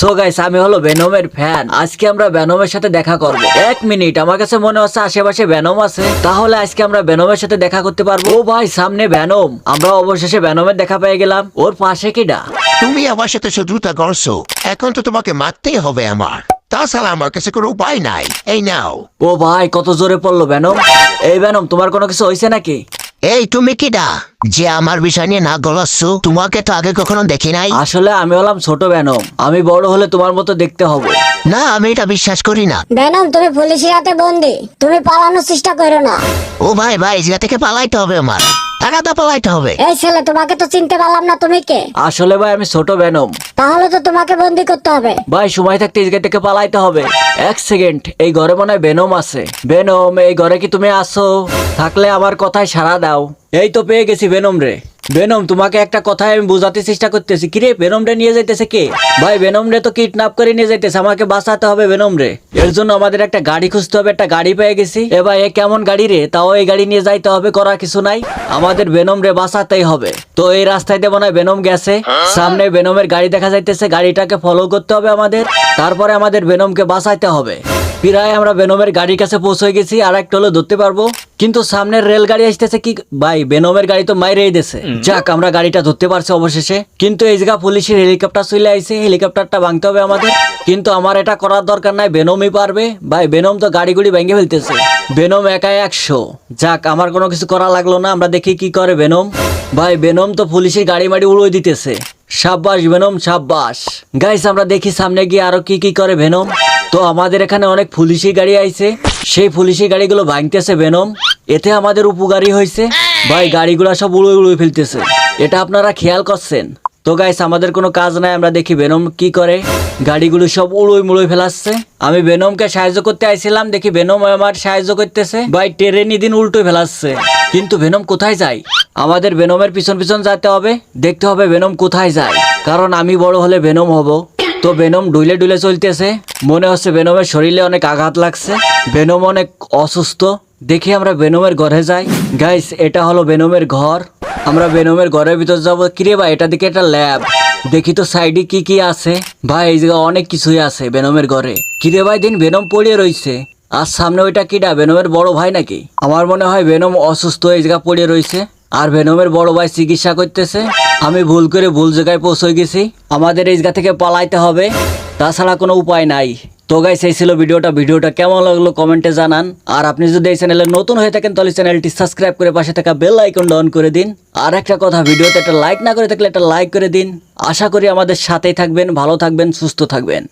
So guys আমি হলো ভেনমের fan আজকে আমরা ভেনমের সাথে দেখা করব। এক মিনিট আমার কাছে মনে হচ্ছে আশেপাশে ভেনম আছে। তাহলে আজকে আমরা ভেনমের সাথে দেখা করতে পারব। ও ভাই সামনে ভেনম আমরা অবশেষে ভেনমের দেখা পেয়ে গেলাম। ওর পাশে কিডা তুমি আমার সাথে শত্রুতা করছ। এখন তো তোমাকে মারতেই হবে আমার। তাছাড়া আমার কাছে কোনো উপায় নাই। এই নাও। ও ভাই কত জোরে পড়ল ভেনম এই ভেনম তোমার কোনো কিছু হয়েছে নাকি? এই তুমি কিডা? যে আমার বিষয় নিয়ে না গলাচ্ছ তোমাকে তো আগে কখনো দেখি নাই। আসলে আমি হলাম ছোট ভেনম আমি বড় হলে তোমার মতো দেখতে হবে। না আমি এটা বিশ্বাস করি না। বেনম তুমি পুলিশের হাতে বন্দি। তুমি পালানোর চেষ্টা করো না। ও ভাই ভাই জায়গা থেকে পালাইতে হবে আমার। টাকা তো পালাইতে হবে। এই ছেলে তোমাকে তো চিনতে পারলাম না তুমি কে। আসলে ভাই আমি ছোট ভেনম তাহলে তো তোমাকে বন্দি করতে হবে। ভাই সময় থাকতে এই জায়গা থেকে পালাইতে হবে। এক সেকেন্ড, এই ঘরে মনে হয় বেনম আছে। বেনম, এই ঘরে কি তুমি আসো থাকলে আমার কথায় সাড়া দাও। এই তো পেয়ে গেছি বেনম রে। বেনম, তোমাকে একটা কথায় আমি বোঝাতে চেষ্টা করতেছি। কিরে বেনম রে নিয়ে যাইতেছে কে? ভাই বেনম রে তো কিডন্যাপ করে নিয়ে যাইতেছে, আমাকে বাঁচাতে হবে বেনম রে এর জন্য আমাদের একটা গাড়ি খুঁজতে হবে, একটা গাড়ি পেয়ে গেছি। এ ভাই, এ কেমন গাড়ি রে? তাও এই গাড়ি নিয়ে যাইতে হবে করা কিছু নাই। আমাদের বেনম রে বাঁচাতেই হবে। তো এই রাস্তায় মনে হয় বেনম গেছে। সামনে বেনমের গাড়ি দেখা যাইতেছে, গাড়িটাকে ফলো করতে হবে আমাদের। তারপরে আমাদের বেনমকে বাঁচাইতে হবে। প্রায় আমরা বেনমের গাড়ির কাছে পৌঁছে গেছি আর একটা হলো ধরতে পারব। কিন্তু সামনের রেলগাড়ি আসতেছে কি? ভাই বেনমের গাড়ি তো মাইরেই দিছে। যাক আমরা গাড়িটা ধরতে পারছি অবশেষে। কিন্তু এই জায়গা পুলিশের হেলিকপ্টার চলে আইছে। হেলিকপ্টারটা ভাঙতে হবে আমাদের। কিন্তু আমার এটা করার দরকার নাই বেনমই পারবে। ভাই বেনম তো গাড়ি গুড়ি ভেঙে ফেলতেছে। বেনম একা একশো। যাক আমার কোনো কিছু করা লাগল না। আমরা দেখি কি করে বেনম ভাই বেনম তো পুলিশের গাড়ি মাড়ি উড়োই দিতেছে। সাব্বাস বেনম সাব্বাস। গাইস আমরা দেখি সামনে গিয়ে আরও কি কি করে ভেনম তো আমাদের এখানে অনেক পুলিশি গাড়ি আইছে। সেই পুলিশি গাড়িগুলো ভাঙতেছে বেনম এতে আমাদের উপকারী হয়েছে। ভাই, গাড়িগুলো সব উড়োই উড়োই ফেলতেছে। এটা আপনারা খেয়াল করছেন? তো গাইস আমাদের কোনো কাজ নাই, আমরা দেখি বেনম কি করে। গাড়িগুলো সব উড়োই মুড়োই ফেলাচ্ছে। আমি বেনমকে সাহায্য করতে আইছিলাম, দেখি বেনম আমার সাহায্য করতেছে। ভাই, ট্রেন দিন উল্টো ফেলাচ্ছে। কিন্তু বেনম কোথায় যায়? আমাদের বেনমের পিছন পিছন যেতে হবে। দেখতে হবে বেনম কোথায় যায়। কারণ আমি বড় হলে বেনম হব। তো বেনম ডুলে ডুলে চলতেছে। মনে হচ্ছে বেনমের শরীরে অনেক আঘাত লাগছে। বেনম অনেক অসুস্থ। দেখি আমরা বেনমের ঘরে যাই। গাইস এটা হলো বেনমের ঘর। আমরা বেনমের ঘরের ভিতর যাব। কিরে ভাই, এটা দিকে একটা ল্যাব দেখি তো সাইডে কি কি আছে। ভাই, এই জায়গায় অনেক কিছুই আছে বেনমের ঘরে। কিরে ভাই, দিন বেনম পড়িয়ে রইছে। আর সামনে ওইটা কিডা বেনমের বড় ভাই নাকি? আমার মনে হয় বেনম অসুস্থ এই জায়গা পড়ে রইছে। আর বেনমের বড় ভাই চিকিৎসা করতেছে। আমি ভুল করে ভুল জায়গায় পৌঁছে গেছি। আমাদের এই জায়গা থেকে পালাইতে হবে। তাছাড়া কোনো উপায় নাই। তো গাইস এই ছিল ভিডিওটা। ভিডিওটা কেমন লাগল কমেন্টে জানান। আর আপনি যদি এই চ্যানেলে নতুন হয়ে থাকেন, তাহলে চ্যানেলটি সাবস্ক্রাইব করে পাশে থাকা বেল আইকন অন করে দিন। আর একটা কথা, ভিডিওতে একটা লাইক না করে থাকলে একটা লাইক করে দিন। আশা করি আমাদের সাথেই থাকবেন, ভালো থাকবেন, সুস্থ থাকবেন।